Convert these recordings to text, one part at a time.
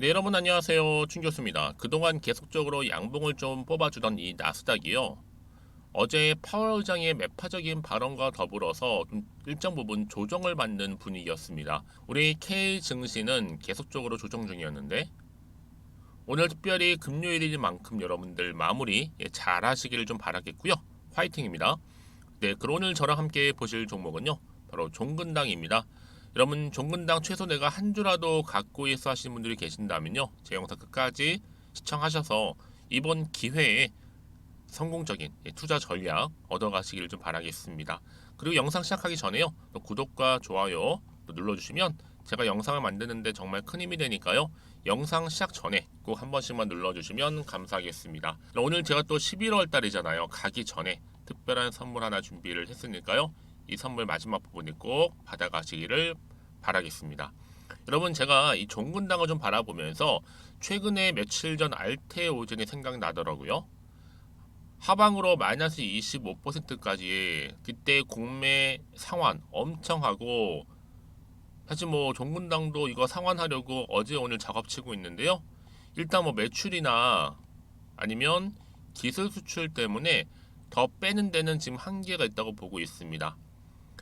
네, 여러분 안녕하세요. 춘 교수입니다. 그동안 계속적으로 양봉을 좀 뽑아주던 이 나스닥이요. 어제 파월 의장의 매파적인 발언과 더불어서 좀 일정 부분 조정을 받는 분위기였습니다. 우리 K 증시는 계속적으로 조정 중이었는데 오늘 특별히 금요일인 만큼 여러분들 마무리 예, 잘 하시기를 좀 바라겠고요. 화이팅입니다. 네, 그럼 오늘 저랑 함께 보실 종목은요. 바로 종근당입니다. 여러분 종근당 최소 내가 한 주라도 갖고 있어 하시는 분들이 계신다면요. 제 영상 끝까지 시청하셔서 이번 기회에 성공적인 예, 투자 전략 얻어가시기를 좀 바라겠습니다. 그리고 영상 시작하기 전에요. 또 구독과 좋아요 또 눌러주시면 제가 영상을 만드는데 정말 큰 힘이 되니까요. 영상 시작 전에 꼭 한 번씩만 눌러주시면 감사하겠습니다. 오늘 제가 또 11월 달이잖아요. 가기 전에 특별한 선물 하나 준비를 했으니까요. 이 선물 마지막 부분에 꼭 받아가시기를 바라겠습니다. 여러분 제가 이 종근당을 좀 바라보면서 최근에 며칠 전 알테오젠이 생각나더라고요. 하방으로 마이너스 25%까지 그때 공매 상환 엄청 하고 사실 뭐 종근당도 이거 상환하려고 어제 오늘 작업치고 있는데요. 일단 뭐 매출이나 아니면 기술 수출 때문에 더 빼는 데는 지금 한계가 있다고 보고 있습니다.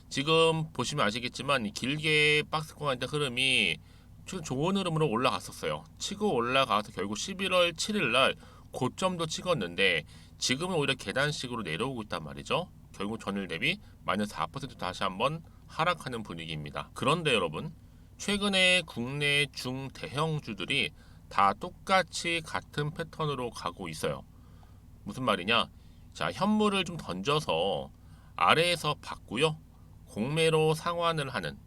지금 보시면 아시겠지만 이 길게 박스권한테 흐름이 지금 좋은 흐름으로 올라갔었어요. 치고 올라가서 결국 11월 7일 날 고점도 찍었는데 지금은 오히려 계단식으로 내려오고 있단 말이죠. 결국 전일 대비 마이너스 4% 다시 한번 하락하는 분위기입니다. 그런데 여러분 최근에 국내 중대형주들이 다 똑같이 같은 패턴으로 가고 있어요. 무슨 말이냐? 자, 현물을 좀 던져서 아래에서 받고요. 공매로 상환을 하는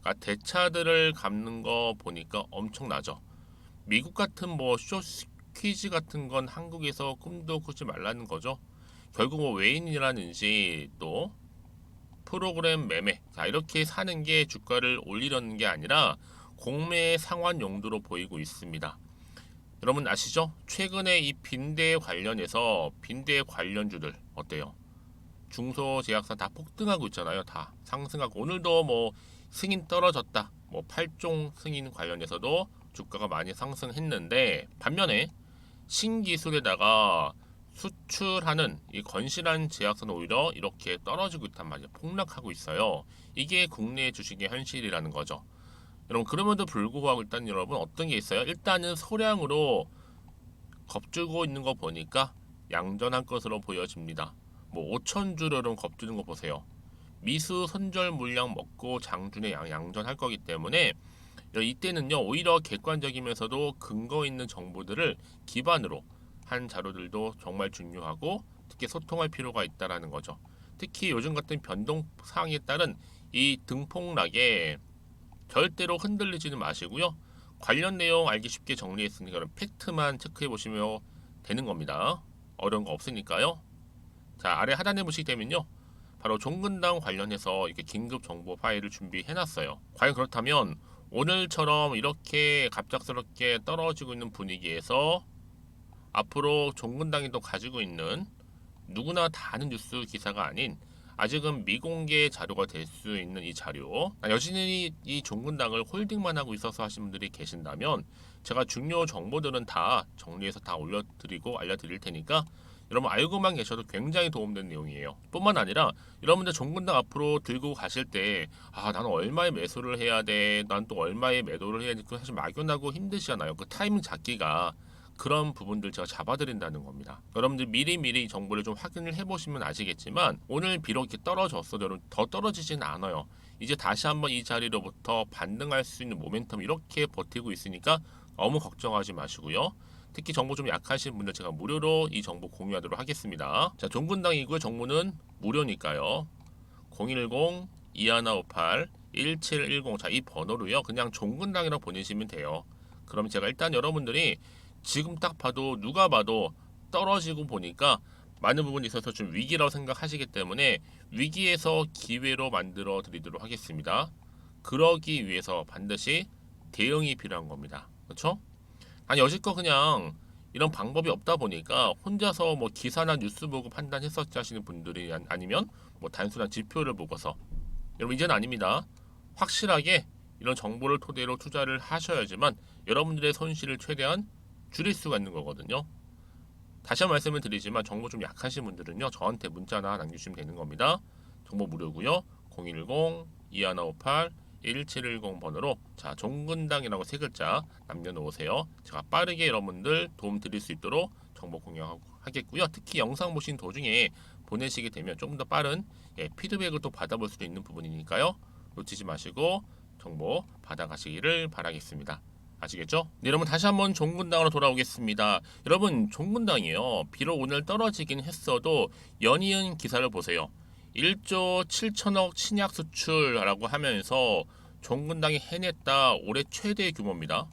그러니까 대차들을 갚는 거 보니까 엄청나죠. 미국 같은 뭐 쇼퀴즈 같은 건 한국에서 꿈도 꾸지 말라는 거죠. 결국 뭐 외인이라든지 또 프로그램 매매 자 이렇게 사는 게 주가를 올리려는 게 아니라 공매 상환 용도로 보이고 있습니다. 여러분 아시죠? 최근에 이 빈대 관련해서 빈대 관련주들 어때요? 중소 제약사 다 폭등하고 있잖아요. 다 상승하고 오늘도 뭐 승인 떨어졌다. 뭐 8종 승인 관련해서도 주가가 많이 상승했는데 반면에 신기술에다가 수출하는 이 건실한 제약사는 오히려 이렇게 떨어지고 있단 말이에요. 폭락하고 있어요. 이게 국내 주식의 현실이라는 거죠. 여러분 그럼에도 불구하고 일단 여러분 어떤 게 있어요? 일단은 소량으로 겁주고 있는 거 보니까 양전한 것으로 보여집니다. 뭐 5천 주를 여러분 겁주는 거 보세요. 미수 선절 물량 먹고 장준에 양, 양전할 거기 때문에 이때는요 오히려 객관적이면서도 근거 있는 정보들을 기반으로 한 자료들도 정말 중요하고 특히 소통할 필요가 있다라는 거죠. 특히 요즘 같은 변동 사항에 따른 이 등폭락에 절대로 흔들리지는 마시고요. 관련 내용 알기 쉽게 정리했으니까 팩트만 체크해 보시면 되는 겁니다. 어려운 거 없으니까요. 자 아래 하단에 보시게 되면요. 바로 종근당 관련해서 이렇게 긴급 정보 파일을 준비해 놨어요. 과연 그렇다면 오늘처럼 이렇게 갑작스럽게 떨어지고 있는 분위기에서 앞으로 종근당이 또 가지고 있는 누구나 다 아는 뉴스 기사가 아닌 아직은 미공개 자료가 될 수 있는 이 자료 아, 여전히 이 종근당을 홀딩만 하고 있어서 하신 분들이 계신다면 제가 중요 정보들은 다 정리해서 다 올려드리고 알려드릴 테니까 여러분 알고만 계셔도 굉장히 도움되는 내용이에요. 뿐만 아니라 여러분들 종근당 앞으로 들고 가실 때 아 나는 얼마에 매수를 해야 돼, 난 또 얼마에 매도를 해야 돼, 그 사실 막연하고 힘드시잖아요. 그 타이밍 잡기가 그런 부분들 제가 잡아드린다는 겁니다. 여러분들 미리미리 정보를 좀 확인을 해보시면 아시겠지만 오늘 비록 이렇게 떨어졌어도 더 떨어지지는 않아요. 이제 다시 한번 이 자리로부터 반등할 수 있는 모멘텀 이렇게 버티고 있으니까 너무 걱정하지 마시고요. 특히 정보 좀 약하신 분들 제가 무료로 이 정보 공유하도록 하겠습니다. 자, 종근당이고요. 정보는 무료니까요. 010 2158 1710 자, 이 번호로요. 그냥 종근당이라고 보내시면 돼요. 그럼 제가 일단 여러분들이 지금 딱 봐도 누가 봐도 떨어지고 보니까 많은 부분이 있어서 좀 위기라고 생각하시기 때문에 위기에서 기회로 만들어 드리도록 하겠습니다. 그러기 위해서 반드시 대응이 필요한 겁니다. 그렇죠? 아니 여지껏 그냥 이런 방법이 없다 보니까 혼자서 뭐 기사나 뉴스 보고 판단했었지 하시는 분들이 아니- 아니면 뭐 단순한 지표를 보고서 여러분 이제는 아닙니다. 확실하게 이런 정보를 토대로 투자를 하셔야지만 여러분들의 손실을 최대한 줄일 수가 있는 거거든요. 다시 한 번 말씀을 드리지만 정보 좀 약하신 분들은요 저한테 문자나 남겨주시면 되는 겁니다. 정보 무료고요. 010-2158-1710 번호로 자 종근당이라고 세 글자 남겨놓으세요. 제가 빠르게 여러분들 도움 드릴 수 있도록 정보 공유하겠고요. 특히 영상 보신 도중에 보내시게 되면 좀 더 빠른 예, 피드백을 또 받아볼 수도 있는 부분이니까요. 놓치지 마시고 정보 받아가시기를 바라겠습니다. 아시겠죠? 네, 여러분 다시 한번 종군당으로 돌아오겠습니다. 여러분 종군당이요. 비록 오늘 떨어지긴 했어도 연이은 기사를 보세요. 1조 7천억 신약 수출이라고 하면서 종군당이 해냈다 올해 최대 규모입니다.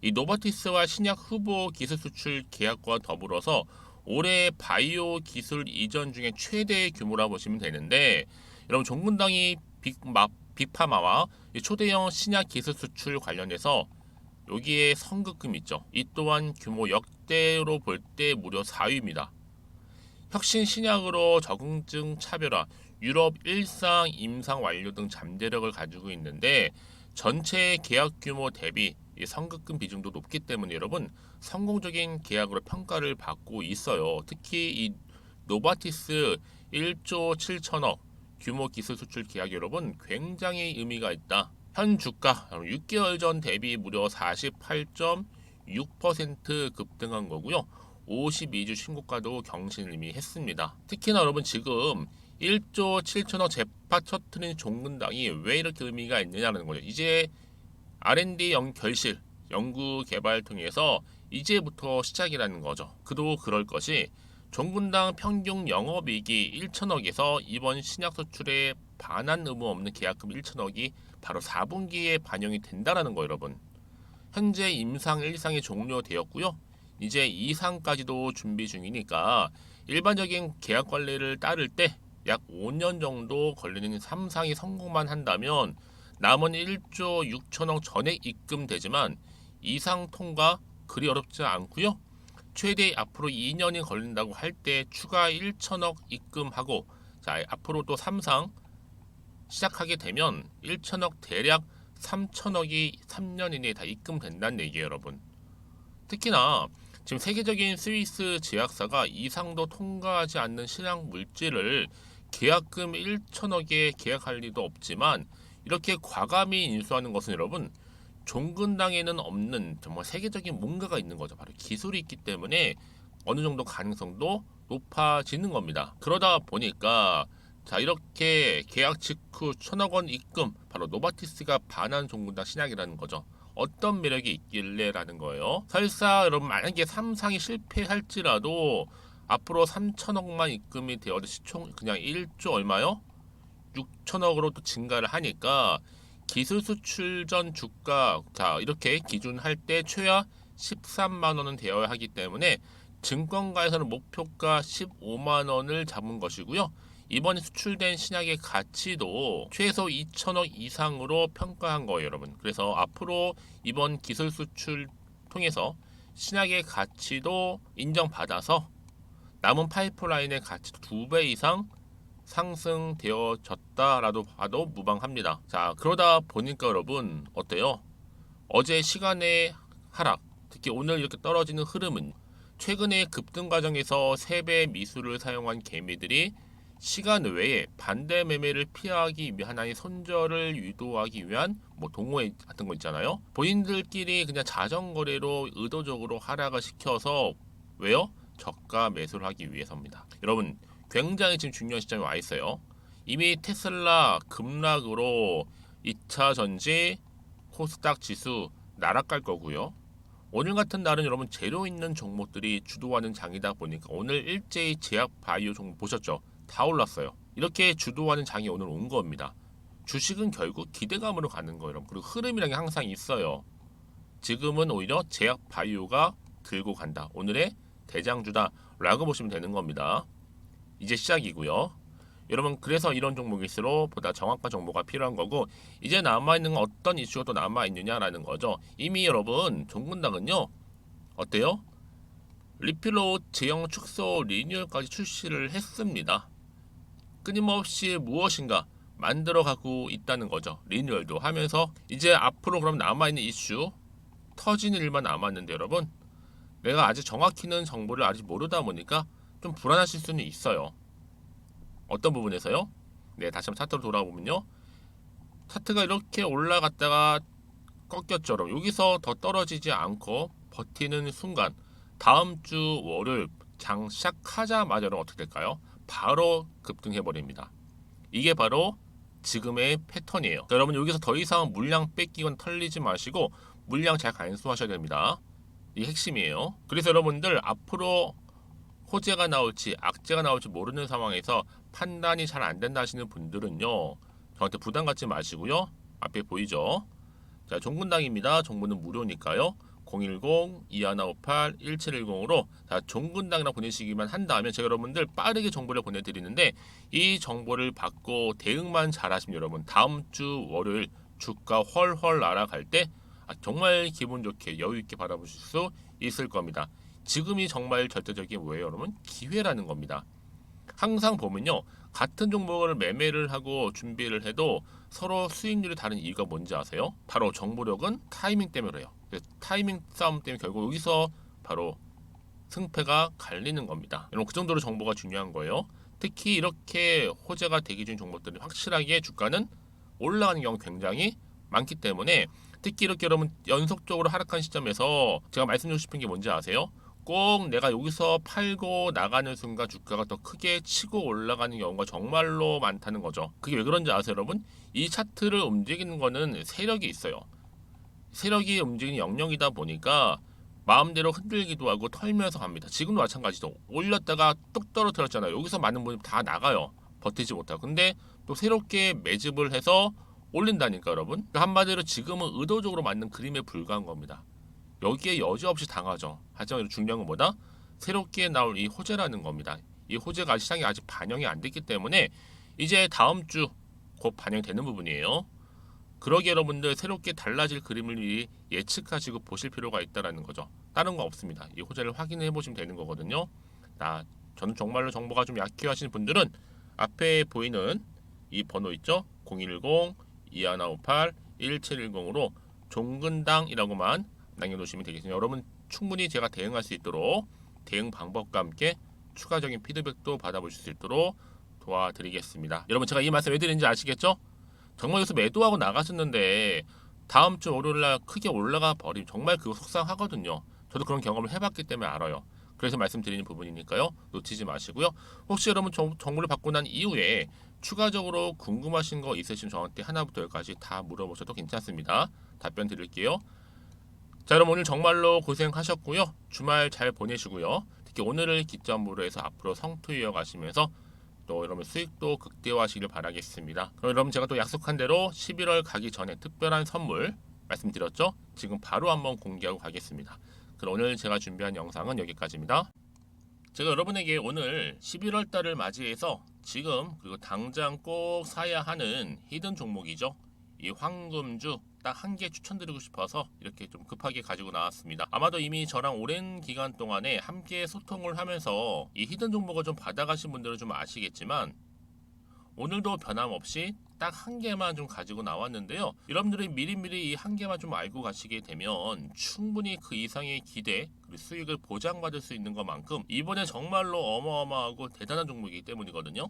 이 노바티스와 신약 후보 기술 수출 계약과 더불어서 올해 바이오 기술 이전 중에 최대 규모라 보시면 되는데 여러분 종군당이 빅마, 빅파마와 이 초대형 신약 기술 수출 관련해서 여기에 선급금 있죠. 이 또한 규모 역대로 볼 때 무려 4위입니다. 혁신 신약으로 적응증 차별화, 유럽 일상 임상 완료 등 잠재력을 가지고 있는데 전체 계약 규모 대비 이 선급금 비중도 높기 때문에 여러분 성공적인 계약으로 평가를 받고 있어요. 특히 이 노바티스 1조 7천억 규모 기술 수출 계약 여러분 굉장히 의미가 있다. 현 주가 6개월 전 대비 무려 48.6% 급등한 거고요. 52주 신고가도 경신을 이미 했습니다. 특히나 여러분 지금 1조 7천억 재파 터트린 종근당이 왜 이렇게 의미가 있느냐는 거죠. 이제 R&D 연 결실, 연구 개발 통해서 이제부터 시작이라는 거죠. 그도 그럴 것이 종군당 평균 영업이익이 1천억에서 이번 신약 수출에 반환 의무 없는 계약금 1천억이 바로 4분기에 반영이 된다라는 거 여러분. 현재 임상 1상이 종료되었고요. 이제 2상까지도 준비 중이니까 일반적인 계약 관리를 따를 때 약 5년 정도 걸리는 3상이 성공만 한다면 남은 1조 6천억 전액 입금되지만 2상 통과 그리 어렵지 않고요. 최대 앞으로 2년이 걸린다고 할 때 추가 1천억 입금하고 자 앞으로 또 3상 시작하게 되면 1천억 대략 3천억이 3년 이내에 다 입금된다는 얘기예요 여러분 특히나 지금 세계적인 스위스 제약사가 이상도 통과하지 않는 신약 물질을 계약금 1천억에 계약할 리도 없지만 이렇게 과감히 인수하는 것은 여러분 종근당에는 없는 정말 세계적인 뭔가가 있는 거죠. 바로 기술이 있기 때문에 어느 정도 가능성도 높아지는 겁니다. 그러다 보니까 자 이렇게 계약 직후 천억 원 입금 바로 노바티스가 반환 종군당 신약이라는 거죠. 어떤 매력이 있길래라는 거예요. 설사 여러분 만약에 삼상이 실패할지라도 앞으로 3천억만 입금이 되어도 시총 그냥 1조 얼마요? 6천억으로 또 증가를 하니까 기술 수출 전 주가 자 이렇게 기준할 때 최하 13만 원은 되어야 하기 때문에 증권가에서는 목표가 15만 원을 잡은 것이고요. 이번에 수출된 신약의 가치도 최소 2천억 이상으로 평가한 거예요, 여러분. 그래서 앞으로 이번 기술 수출 통해서 신약의 가치도 인정받아서 남은 파이프라인의 가치도 두 배 이상 상승되어졌다라도 봐도 무방합니다. 자, 그러다 보니까 여러분 어때요? 어제 시간의 하락, 특히 오늘 이렇게 떨어지는 흐름은 최근에 급등 과정에서 세배 미수를 사용한 개미들이 시간 외에 반대 매매를 피하기 위한 하나의 손절을 유도하기 위한 뭐 동호회 같은 거 있잖아요. 본인들끼리 그냥 자전거래로 의도적으로 하락을 시켜서 왜요? 저가 매수를 하기 위해서입니다. 여러분 굉장히 지금 중요한 시점에 와 있어요. 이미 테슬라 급락으로 2차 전지 코스닥 지수 나락갈 거고요. 오늘 같은 날은 여러분 재료 있는 종목들이 주도하는 장이다 보니까 오늘 일제히 제약 바이오 종목 보셨죠? 다 올랐어요. 이렇게 주도하는 장이 오늘 온 겁니다. 주식은 결국 기대감으로 가는 거예요. 그리고 흐름이라는 게 항상 있어요. 지금은 오히려 제약 바이오가 들고 간다. 오늘의 대장주다 라고 보시면 되는 겁니다. 이제 시작이고요. 여러분 그래서 이런 종목일수록 보다 정확한 정보가 필요한 거고 이제 남아있는 어떤 이슈가 또 남아있느냐라는 거죠. 이미 여러분 종군당은요. 어때요? 리필로 제형 축소 리뉴얼까지 출시를 했습니다. 끊임없이 무엇인가 만들어 가고 있다는 거죠. 리뉴얼도 하면서 이제 앞으로 그럼 남아있는 이슈 터지는 일만 남았는데 여러분 내가 아직 정확히는 정보를 아직 모르다 보니까 좀 불안하실 수는 있어요. 어떤 부분에서요? 네, 다시 한번 차트로 돌아보면요. 차트가 이렇게 올라갔다가 꺾였죠. 여러분. 여기서 더 떨어지지 않고 버티는 순간 다음 주 월요일 장 시작하자마자 어떻게 될까요? 바로 급등해 버립니다. 이게 바로 지금의 패턴이에요. 자, 여러분 여기서 더 이상 물량 뺏기거나 털리지 마시고 물량 잘 간수하셔야 됩니다. 이 핵심이에요. 그래서 여러분들 앞으로 호재가 나올지 악재가 나올지 모르는 상황에서 판단이 잘 안 된다 하시는 분들은요. 저한테 부담 갖지 마시고요. 앞에 보이죠? 자, 종근당입니다. 정보는 무료니까요. 010-2158-1710으로 자, 종근당이라 보내시기만 한다면 제가 여러분들 빠르게 정보를 보내드리는데 이 정보를 받고 대응만 잘하시면 여러분 다음 주 월요일 주가 헐헐 날아갈 때 아, 정말 기분 좋게 여유 있게 바라보실 수 있을 겁니다. 지금이 정말 절대적인 뭐예요, 여러분? 기회라는 겁니다. 항상 보면요. 같은 종목을 매매를 하고 준비를 해도 서로 수익률이 다른 이유가 뭔지 아세요? 바로 정보력은 타이밍 때문에 그래요. 그래서 타이밍 싸움 때문에 결국 여기서 바로 승패가 갈리는 겁니다. 여러분 그 정도로 정보가 중요한 거예요. 특히 이렇게 호재가 대기 중인 종목들이 확실하게 주가는 올라가는 경우 굉장히 많기 때문에 특히 이렇게 여러분 연속적으로 하락한 시점에서 제가 말씀드리고 싶은 게 뭔지 아세요? 꼭 내가 여기서 팔고 나가는 순간 주가가 더 크게 치고 올라가는 경우가 정말로 많다는 거죠. 그게 왜 그런지 아세요, 여러분? 이 차트를 움직이는 거는 세력이 있어요. 세력이 움직이는 영역이다 보니까 마음대로 흔들기도 하고 털면서 갑니다. 지금도 마찬가지죠. 올렸다가 뚝 떨어뜨렸잖아요. 여기서 많은 분이 다 나가요. 버티지 못하고. 근데 또 새롭게 매집을 해서 올린다니까 여러분. 한마디로 지금은 의도적으로 만든 그림에 불과한 겁니다. 여기에 여지없이 당하죠. 하지만 중요한 건 뭐다? 새롭게 나올 이 호재라는 겁니다. 이 호재가 시장에 아직 반영이 안 됐기 때문에 이제 다음 주 곧 반영되는 부분이에요. 그러기 여러분들 새롭게 달라질 그림을 미리 예측하시고 보실 필요가 있다라는 거죠. 다른 거 없습니다. 이 호재를 확인해 보시면 되는 거거든요. 나 저는 정말로 정보가 좀 약해 하시는 분들은 앞에 보이는 이 번호 있죠? 010 2158 1710으로 종근당이라고만 남겨 놓으시면 되겠습니다. 여러분 충분히 제가 대응할 수 있도록 대응 방법과 함께 추가적인 피드백도 받아보실 수 있도록 도와드리겠습니다. 여러분 제가 이 말씀 왜 드리는지 아시겠죠? 여기서 매도하고 나가셨는데 다음 주 월요일날 크게 올라가 버리면 정말 그거 속상하거든요. 저도 그런 경험을 해봤기 때문에 알아요. 그래서 말씀드리는 부분이니까요. 놓치지 마시고요. 혹시 여러분 정, 정보를 받고 난 이후에 추가적으로 궁금하신 거 있으시면 저한테 하나부터 열까지 다 물어보셔도 괜찮습니다. 답변 드릴게요. 자 여러분 오늘 정말로 고생하셨고요. 주말 잘 보내시고요. 특히 오늘을 기점으로 해서 앞으로 성투 이어가시면서 또 여러분 수익도 극대화하시길 바라겠습니다. 그럼 여러분 제가 또 약속한 대로 11월 가기 전에 특별한 선물 말씀드렸죠? 지금 바로 한번 공개하고 가겠습니다. 그럼 오늘 제가 준비한 영상은 여기까지입니다. 제가 여러분에게 오늘 11월 달을 맞이해서 지금 그리고 당장 꼭 사야 하는 히든 종목이죠. 이 황금주 딱 한 개 추천드리고 싶어서 이렇게 좀 급하게 가지고 나왔습니다. 아마도 이미 저랑 오랜 기간 동안에 함께 소통을 하면서 이 히든 종목을 좀 받아가신 분들은 좀 아시겠지만 오늘도 변함없이 딱 한 개만 좀 가지고 나왔는데요. 여러분들이 미리미리 이 한 개만 좀 알고 가시게 되면 충분히 그 이상의 기대 그리고 수익을 보장받을 수 있는 것만큼 이번에 정말로 어마어마하고 대단한 종목이기 때문이거든요.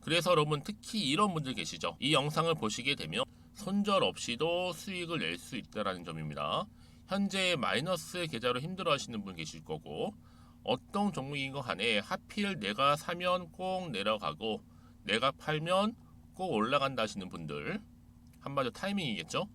그래서 여러분 특히 이런 분들 계시죠. 이 영상을 보시게 되면 손절 없이도 수익을 낼 수 있다라는 점입니다. 현재 마이너스 계좌로 힘들어 하시는 분 계실 거고 어떤 종목인 거 간에 하필 내가 사면 꼭 내려가고 내가 팔면 꼭 올라간다 하시는 분들 한마디로 타이밍이겠죠.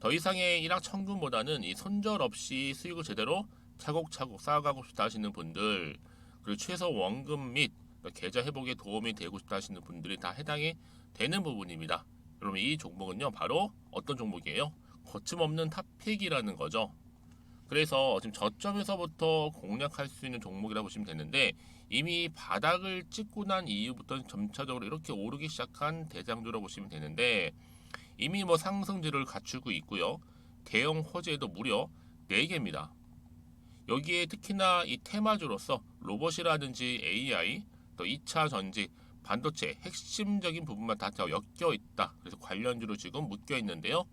더 이상의 일확천금보다는 이 손절 없이 수익을 제대로 차곡차곡 쌓아가고 싶다 하시는 분들 그리고 최소 원금 및 계좌 회복에 도움이 되고 싶다 하시는 분들이 다 해당이 되는 부분입니다. 여러분 이 종목은요 바로 어떤 종목이에요? 거침없는 탑픽이라는 거죠. 그래서 지금 저점에서부터 공략할 수 있는 종목이라고 보시면 되는데 이미 바닥을 찍고 난 이후부터 점차적으로 이렇게 오르기 시작한 대장주라고 보시면 되는데 이미 뭐 상승률을 갖추고 있고요. 대형 호재도 무려 4개입니다. 여기에 특히나 이 테마주로서 로봇이라든지 AI, 또 2차 전지, 반도체 핵심적인 부분만 다 엮여 있다. 그래서 관련주로 지금 묶여 있는데요.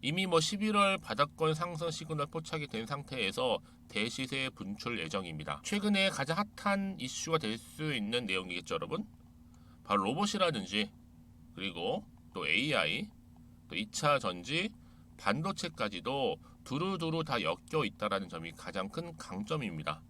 이미 뭐 11월 바닥권 상승 시그널 포착이 된 상태에서 대시세 분출 예정입니다. 최근에 가장 핫한 이슈가 될 수 있는 내용이겠죠, 여러분? 바로 로봇이라든지 그리고 또 AI, 또 2차 전지, 반도체까지도 두루두루 다 엮여 있다라는 점이 가장 큰 강점입니다.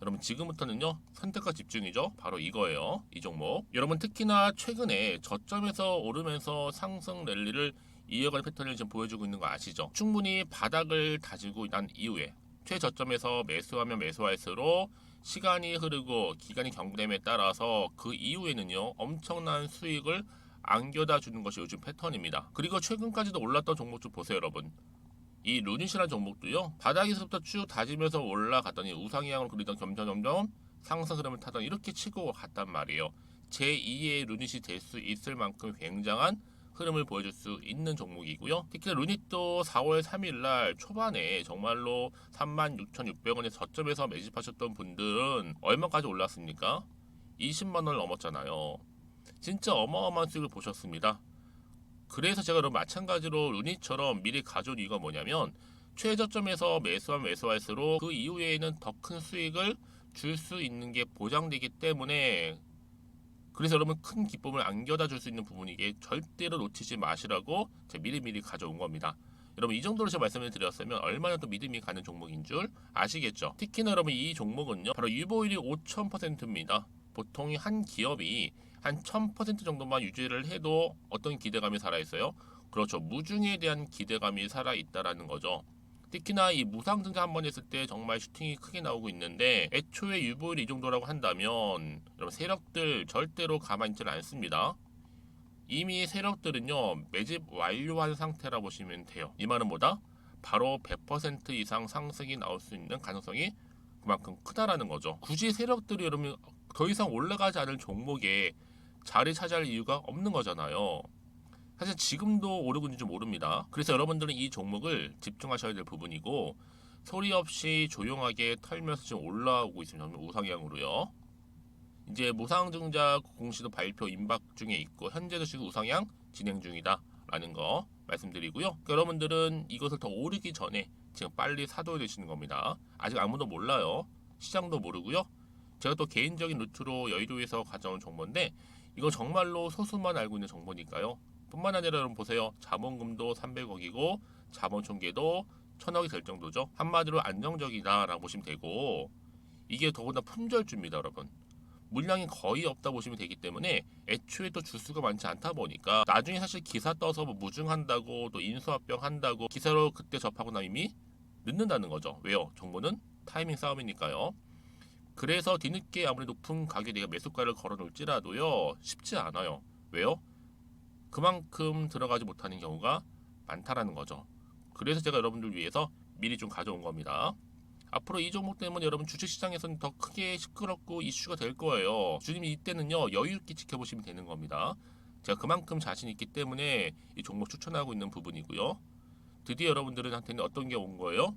여러분 지금부터는요 선택과 집중이죠. 바로 이거예요. 이 종목. 여러분 특히나 최근에 저점에서 오르면서 상승 랠리를 이어갈 패턴을 지금 보여주고 있는 거 아시죠? 충분히 바닥을 다지고 난 이후에 최저점에서 매수하면 매수할수록 시간이 흐르고 기간이 경됨에 따라서 그 이후에는요 엄청난 수익을 안겨다 주는 것이 요즘 패턴입니다. 그리고 최근까지도 올랐던 종목 좀 보세요 여러분 이 루닛이라는 종목도요 바닥에서부터 쭉 다지면서 올라갔더니 우상향으로 그리던 점점 점점 상승 흐름을 타던 이렇게 치고 갔단 말이에요. 제2의 루닛이 될 수 있을 만큼 굉장한 흐름을 보여줄 수 있는 종목이고요. 특히 루닛도 4월 3일 날 초반에 정말로 36,600원의 저점에서 매집하셨던 분들은 얼마까지 올랐습니까? 20만 원을 넘었잖아요. 진짜 어마어마한 수익을 보셨습니다 그래서 제가 여러분 마찬가지로 루닛처럼 미리 가져온 이유가 뭐냐면 최저점에서 매수하면 매수할수록 그 이후에는 더 큰 수익을 줄 수 있는 게 보장되기 때문에 그래서 여러분 큰 기쁨을 안겨다 줄 수 있는 부분이게 절대로 놓치지 마시라고 제가 미리미리 가져온 겁니다. 여러분 이 정도로 제가 말씀을 드렸으면 얼마나 또 믿음이 가는 종목인 줄 아시겠죠? 특히나 여러분 이 종목은요 바로 유보율이 5,000%입니다. 보통 한 기업이 한 1000% 정도만 유지를 해도 어떤 기대감이 살아있어요? 그렇죠. 무중에 대한 기대감이 살아있다라는 거죠. 특히나 이 무상 증자 한 번 했을 때 정말 슈팅이 크게 나오고 있는데 애초에 유보율이 이 정도라고 한다면 여러분 세력들 절대로 가만히 있지 않습니다. 이미 세력들은요 매집 완료한 상태라 보시면 돼요. 이 말은 뭐다? 바로 100% 이상 상승이 나올 수 있는 가능성이 그만큼 크다라는 거죠. 굳이 세력들이 여러분 더 이상 올라가지 않을 종목에 자리 차지할 이유가 없는 거잖아요. 사실 지금도 오르고 있는지 모릅니다. 그래서 여러분들은 이 종목을 집중하셔야 될 부분이고 소리 없이 조용하게 털면서 지금 올라오고 있습니다. 우상향으로요. 이제 무상증자 공시도 발표 임박 중에 있고 현재도 지금 우상향 진행 중이다라는 거 말씀드리고요. 그러니까 여러분들은 이것을 더 오르기 전에 지금 빨리 사둬야 되시는 겁니다. 아직 아무도 몰라요. 시장도 모르고요. 제가 또 개인적인 루트로 여의도에서 가져온 정보인데 이거 정말로 소수만 알고 있는 정보니까요. 뿐만 아니라 여러분 보세요. 자본금도 300억이고 자본 총계도 1000억이 될 정도죠. 한마디로 안정적이다라고 보시면 되고 이게 더군다나 품절주입니다, 여러분. 물량이 거의 없다 보시면 되기 때문에 애초에 또 주수가 많지 않다 보니까 나중에 사실 기사 떠서 뭐 무증한다고 또 인수합병 한다고 기사로 그때 접하고 나면 이미 늦는다는 거죠. 왜요? 정보는 타이밍 싸움이니까요. 그래서 뒤늦게 아무리 높은 가격에 내가 매수가를 걸어 놓을지라도요 쉽지 않아요. 왜요? 그만큼 들어가지 못하는 경우가 많다라는 거죠. 그래서 제가 여러분들 위해서 미리 좀 가져온 겁니다. 앞으로 이 종목 때문에 여러분 주식시장에서는 더 크게 시끄럽고 이슈가 될 거예요. 주님 이때는요 여유 있게 지켜보시면 되는 겁니다. 제가 그만큼 자신 있기 때문에 이 종목 추천하고 있는 부분이고요. 드디어 여러분들한테는 어떤 게 온 거예요?